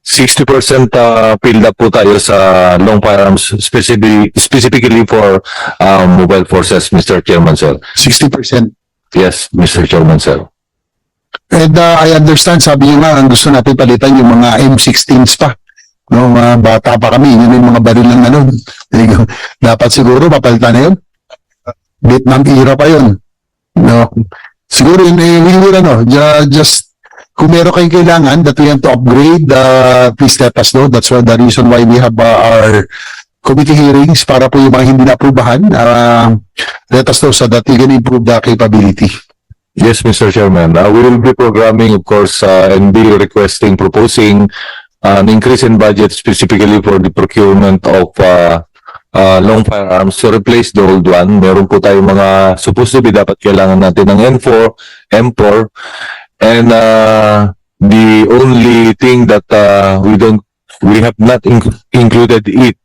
60% uh, filled up po tayo sa long firearms specifically, specifically for um, mobile forces, Mr. Chairman, sir. 60%. Yes, Mr. Chairman, sir. And uh, I understand, sabi niyo nga, ang gusto natin palitan yung mga M16s pa. No, mga bata pa kami, yun yung mga baril ng ano. Dapat siguro papalitan na yun. Vietnam era pa yun. No. Siguro yun, eh, we will, ano, ju- just, kung meron kayong kailangan that we have to upgrade, uh, please let us know. That's why the reason why we have uh, our committee hearings para po yung mga hindi na-aprobahan, uh, let us know so that we can improve the capability. Yes, Mr. Chairman. Uh, we will be programming, of course, uh, and be requesting, proposing an increase in budget specifically for the procurement of uh, uh, long firearms to replace the old one. Meron po tayong mga supposed to be dapat kailangan natin ng M4, M4, and uh, the only thing that uh, we don't, we have not in- included it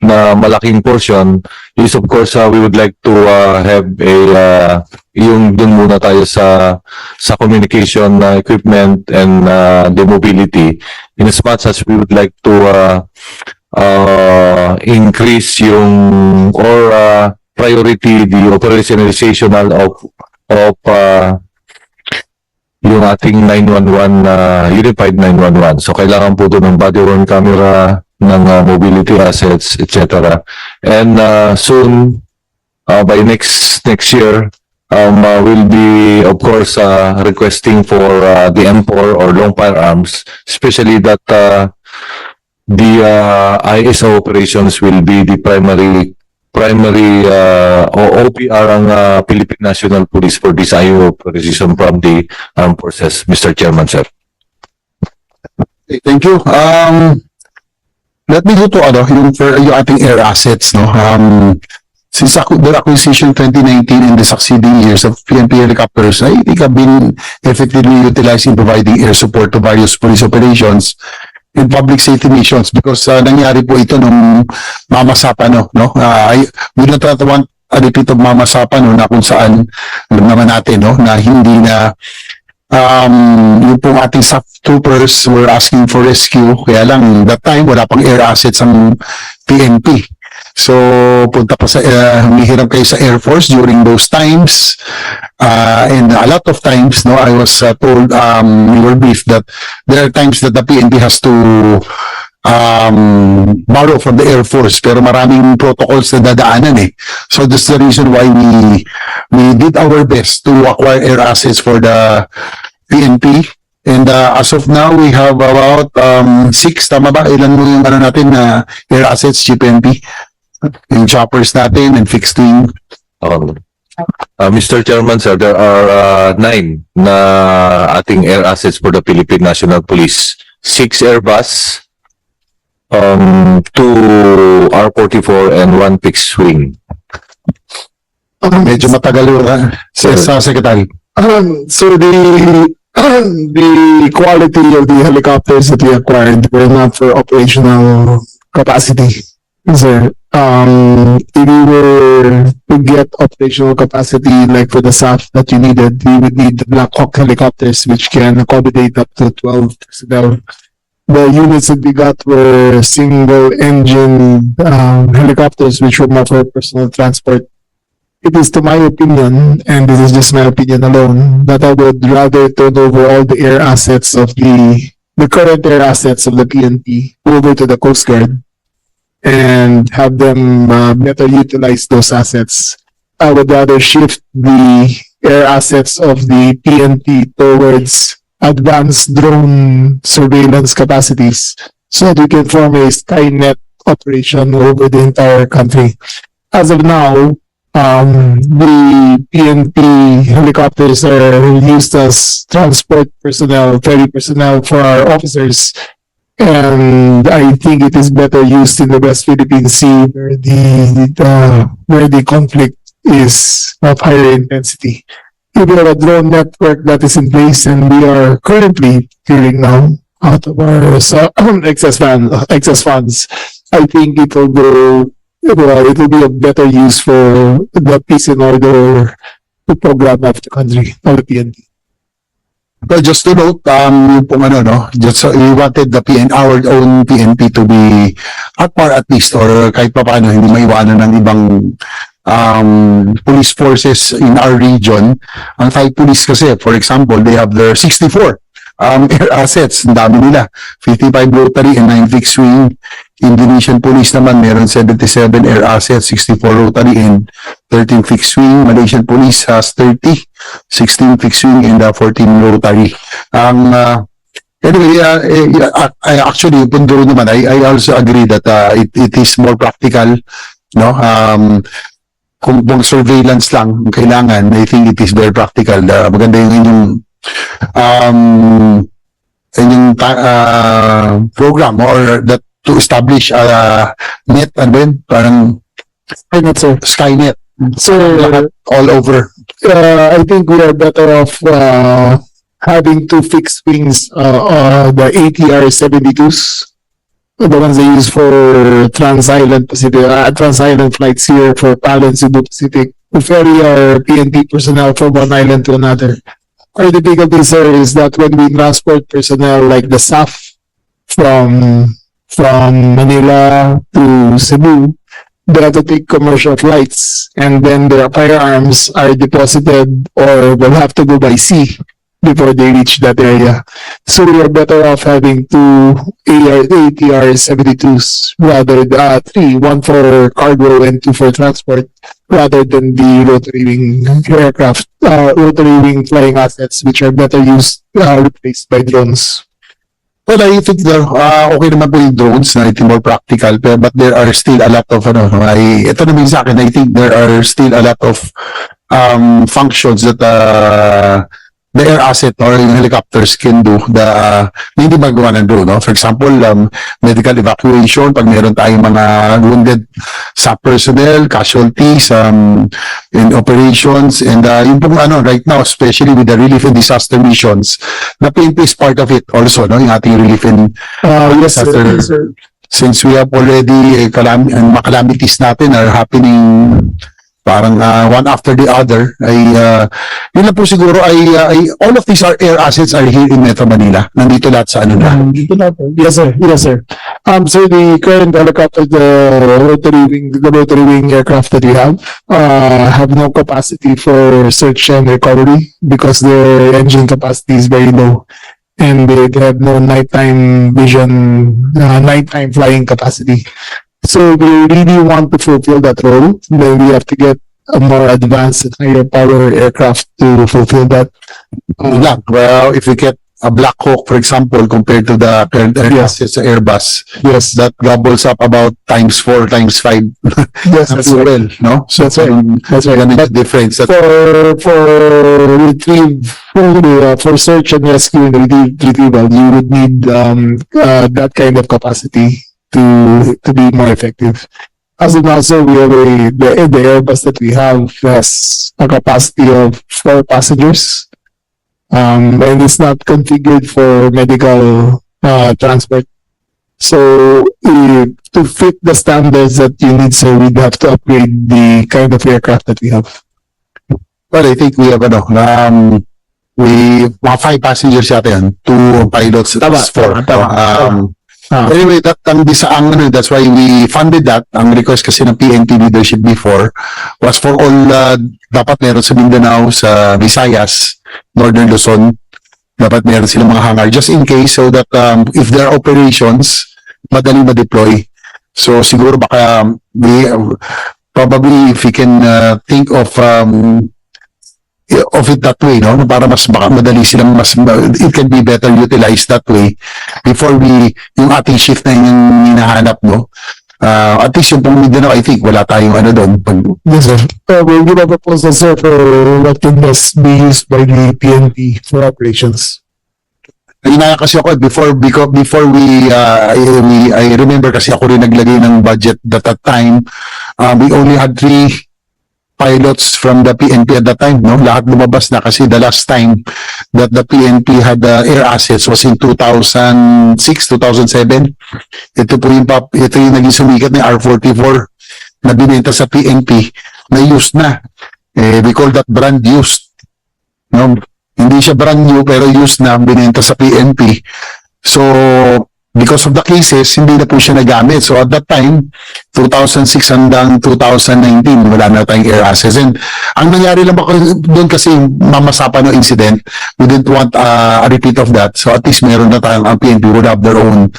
na malaking portion is of course uh, we would like to uh, have a uh, yung dun muna tayo sa sa communication uh, equipment and uh, the mobility. In as much as we would like to uh, uh, increase yung or uh, priority the operationalizational of of uh, yung ating 911 uh, unified 911 so kailangan po doon ng body worn camera ng uh, mobility assets etc and uh, soon uh, by next next year um, uh, we'll be of course uh, requesting for uh, the M4 or long firearms especially that uh, the uh, ISO operations will be the primary primary uh, o OPR ang uh, Philippine National Police for this IO operation from the armed forces Mr. Chairman sir Okay, thank you. Um, let me go to ano, yung, for, yung ating air assets, no? Um, since the acquisition 2019 and the succeeding years of PNP helicopters, I think have been effectively utilized in providing air support to various police operations and public safety missions because uh, nangyari po ito nung Mama Sapa, no? Uh, I, we don't want a repeat of Mama Sapa, no? Na kung saan, alam naman natin, no? Na hindi na um, yung pong ating SAP troopers were asking for rescue. Kaya lang, that time, wala pang air assets ang PNP. So, punta pa sa, uh, humihiram kayo sa Air Force during those times. Uh, and a lot of times, no, I was uh, told, um, we were briefed that there are times that the PNP has to um, borrow from the Air Force. Pero maraming protocols na dadaanan eh. So, that's the reason why we we did our best to acquire air assets for the PNP. And uh, as of now, we have about um, six, tama ba? Ilan mo yung ano natin na air assets, GPNP? Yung choppers natin and fixed wing. Um, uh, Mr. Chairman, sir, there are uh, nine na ating air assets for the Philippine National Police. Six Airbus, um, two R44 and one fixed wing. Medyo matagal yun, ha? Sa, sa secretary. Um, so the the quality of the helicopters that we acquired were not for operational capacity. Sir, um, if we were to get operational capacity like for the SAF that you needed, we would need the Black Hawk helicopters which can accommodate up to 12 personnel. The units that we got were single engine um, helicopters which were more for personal transport. It is to my opinion, and this is just my opinion alone, that I would rather turn over all the air assets of the, the current air assets of the PNP over to the Coast Guard and have them uh, better utilize those assets. I would rather shift the air assets of the PNP towards advanced drone surveillance capacities so that we can form a Skynet operation over the entire country. As of now, um, the PNP helicopters are used as transport personnel, ferry personnel for our officers. And I think it is better used in the West Philippine Sea where the, the uh, where the conflict is of higher intensity. We have a drone network that is in place and we are currently clearing now out of our uh, so, excess fund, excess funds, I think it will go well, it will be a better use for the peace and order program of the country, of the PNP. But just to note, um, yung pong ano, no, just so we wanted the PN, our own PNP to be at par at least or kahit pa paano hindi maiwanan ng ibang um, police forces in our region. Ang Thai police kasi, for example, they have their 64 um, air assets. Ang dami nila. 55 rotary and 9 fixed wing. Indonesian police naman, meron 77 air assets, 64 rotary and 13 fixed wing. Malaysian police has 30, 16 fixed wing and uh, 14 rotary. Ang uh, Anyway, uh, eh, uh, I actually, Punduro naman, I, I also agree that uh, it, it is more practical, no? Um, kung kung surveillance lang ang kailangan, I think it is very practical. Uh, maganda yung inyong um, inyong uh, program or that to establish a net, ano ba yun? Parang Skynet, sir. Skynet, So, lahat all over. uh, I think we are better off, uh, having two fixed wings, uh, uh, the ATR seventy-twos. The ones they use for Trans-Island Pacific, uh, Trans-Island flights here for Palo and Cebu Pacific. To ferry our PNP personnel from one island to another. Our difficulty, sir, is that when we transport personnel like the staff from, from Manila to Cebu, they have to take commercial flights and then their firearms are deposited or will have to go by sea before they reach that area. So we are better off having two AR, ATR seventy-twos rather, uh, three, one for cargo and two for transport rather than the rotary wing aircraft, uh, rotary wing flying assets which are better used, uh, replaced by drones. Well, I think the, uh, okay naman po yung drones na ito more practical, pero but there are still a lot of, ano, I, ito naman sa akin, I think there are still a lot of um, functions that uh, the air asset or yung helicopters can do the uh, na hindi magawa ng drone. No? For example, um, medical evacuation, pag meron tayong mga wounded sa personnel, casualties, um, in operations, and uh, yung pong ano, right now, especially with the relief and disaster missions, the PNP is part of it also, no? yung ating relief and Uh, yes, sir. Disaster. Yes, sir. since we have already uh, calam and mga calamities natin are happening parang uh, one after the other ay uh, yun lang po siguro ay, uh, ay all of these are air assets are here in Metro Manila nandito lahat sa ano na Um, dito na po. Yes, sir. Yes, sir. Um, so the current helicopter, the rotary wing, the rotary wing aircraft that we have, uh, have no capacity for search and recovery because their engine capacity is very low. And they have no nighttime vision, uh, nighttime flying capacity. So we really want to fulfill that role, then we have to get a more advanced and higher power aircraft to fulfill that. Yun well if we get a Black Hawk for example compared to the current air Yeah. assets sa Airbus Yes, that gobbles up about times four times five yes, that's right. well no so That's right. um, That's right. yung difference that for for retrieve for, uh, for search and rescue and retrieval you would need um uh, that kind of capacity to to be more effective. As of now sir we have a the, the airbus that we have has a capacity of four passengers um and it's not configured for medical uh transport. So uh, to fit the standards that you need sir we'd have to upgrade the kind of aircraft that we have. Well, I think we have ano, um, we, mga five passengers yata yan, two pilots, Tama, that's four. tama, tama, Um, Ah. Anyway, that, ang bisa, ang ano, that's why we funded that. Ang request kasi ng PNP leadership before was for all, uh, dapat meron sa Mindanao, sa Visayas, Northern Luzon, dapat meron silang mga hangar just in case so that um, if there are operations, madali ma-deploy. So siguro baka um, we, probably if we can uh, think of um, of it that way, no? Para mas baka madali silang mas, it can be better utilized that way before we, yung ating shift na yung hinahanap, no? Uh, at least yung pang Mindanao, I think, wala tayong ano doon. Pag, Yes, sir. Uh, we'll give a proposal, sir, for what can best be used by the PNP for operations. Inaya kasi ako before because before we uh, I, we I remember kasi ako rin naglagay ng budget at that time uh, we only had three pilots from the PNP at that time no? Lahat lumabas na kasi the last time that the PNP had uh, air assets was in 2006 2007 ito po yung pap, ito yung naging sumikat ng R44 na binenta sa PNP na used na. Eh, we call that brand used no? Hindi siya brand new pero used na binenta sa PNP. So, because of the cases, hindi na po siya nagamit. So, at that time, 2006 hanggang 2019, wala na tayong air assets. And ang nangyari lang kasi- doon kasi mamasapa ng incident, we didn't want uh, a repeat of that. So, at least meron na tayong, ang PNP would have their own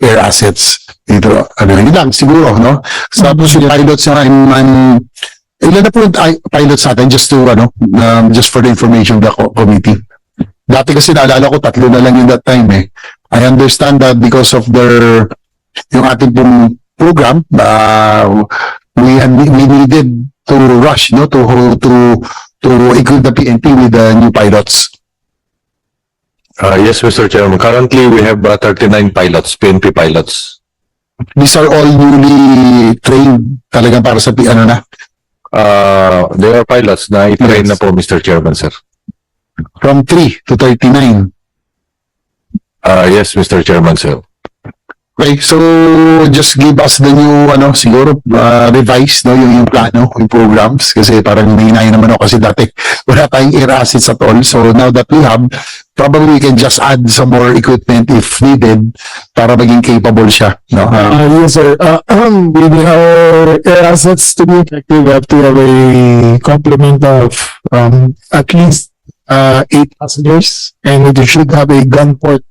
air assets. Ito, ano, yun lang, siguro, no? So, tapos yung pilots na, I'm, ilan na po yung pilots natin, just to, ano, um, just for the information of the co- committee. Dati kasi naalala ko, tatlo na lang yung that time eh. I understand that because of their, yung ating pong program, uh, we, we needed to rush, no, to, to, to equip the PNP with the new pilots. Uh, yes, Mr. Chairman. Currently, we have uh, 39 pilots, PNP pilots. These are all newly trained talagang para sa, ano na, Uh, they are pilots na i-train Yes. na po, Mr. Chairman, sir. from 3 to 39. Uh, yes, Mr. Chairman, sir. Okay, so just give us the new, ano, siguro, uh, revise, no, yung, yung plano, yung programs, kasi parang nahinay naman ako kasi dati wala tayong air assets at all. So now that we have, probably we can just add some more equipment if needed para maging capable siya, no? Uh, Uh, yes, sir. Uh, with our air assets to be effective, we have to have a complement of um, at least uh, eight passengers, and we should have a gun port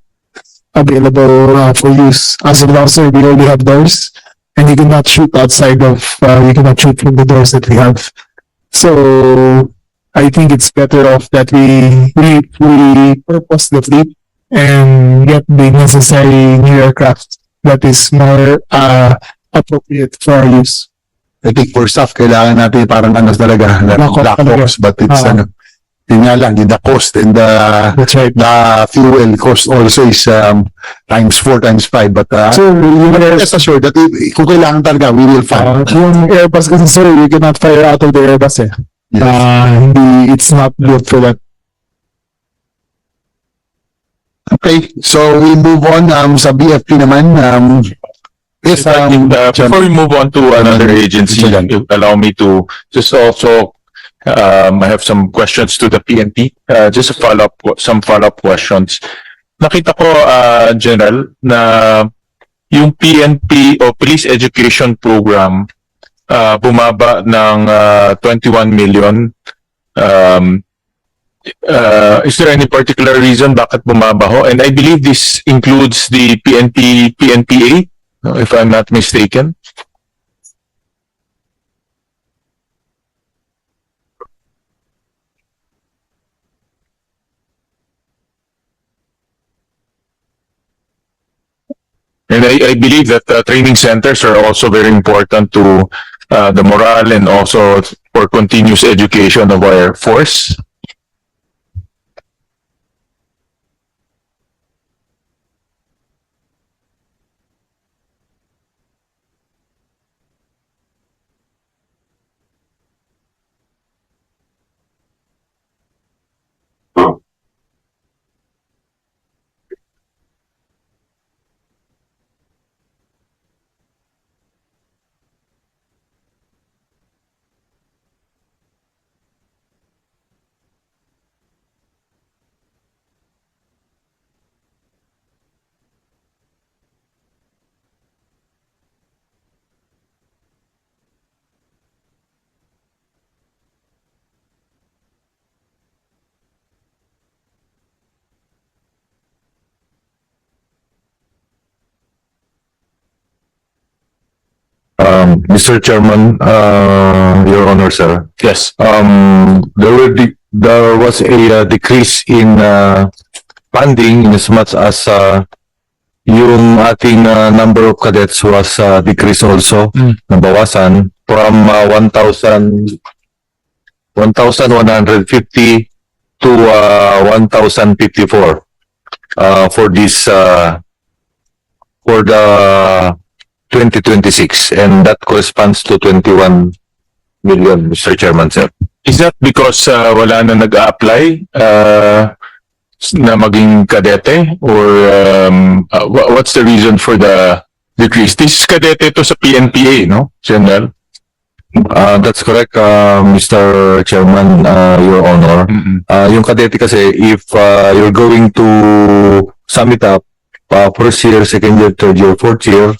available uh, for use. As of now, sir, we only have doors, and you cannot shoot outside of. Uh, you cannot shoot from the doors that we have. So I think it's better off that we we we purpose the fleet and get the necessary new aircraft that is more uh, appropriate for our use. I think for staff, kailangan natin parang ano talaga, Black box, but it's Ah. ano, yun nga lang, the cost and the, That's right. the fuel cost also is um, times four, times five, but uh, So, yung, air, rest assured that if, kung kailangan talaga, we will uh, find. yung Airbus kasi sir, you cannot fire out of the Airbus eh. Yes. Uh, hindi, it's not built for that. Okay, so we move on um, sa BFP naman. Um, yes, If I um, can, uh, before we move on to another agency, Chairman. you allow me to just also, um, I have some questions to the PNP, uh, just a follow-up, some follow-up questions. Nakita ko, uh, General, na yung PNP o Police Education Program, uh, bumaba ng, uh, 21 million. Um, uh, is there any particular reason bakit bumaba ho? And I believe this includes the PNP, PNPA, if I'm not mistaken. And I, I believe that uh, training centers are also very important to uh, the morale and also for continuous education of our force. Um, Mr. Chairman, uh, Your Honor, sir. Yes. Um, there were, de- there was a uh, decrease in, uh, funding in as much as, uh, yung ating, uh, number of cadets was, uh, decreased also, Mm. nabawasan from, uh, 1,000, 1,150 to, uh, 1,054, uh, for this, uh, for the 2026, and that corresponds to 21 million, Mr. Chairman, sir. Is that because uh, wala na nag-a-apply uh, na maging kadete or um, uh, wha- what's the reason for the decrease? This is kadete to sa PNPA, no, General? Uh, that's correct, uh, Mr. Chairman, uh, Your Honor. Mm-mm. Uh, yung kadete kasi, if uh, you're going to sum it up, uh, first year, second year, third year, fourth year,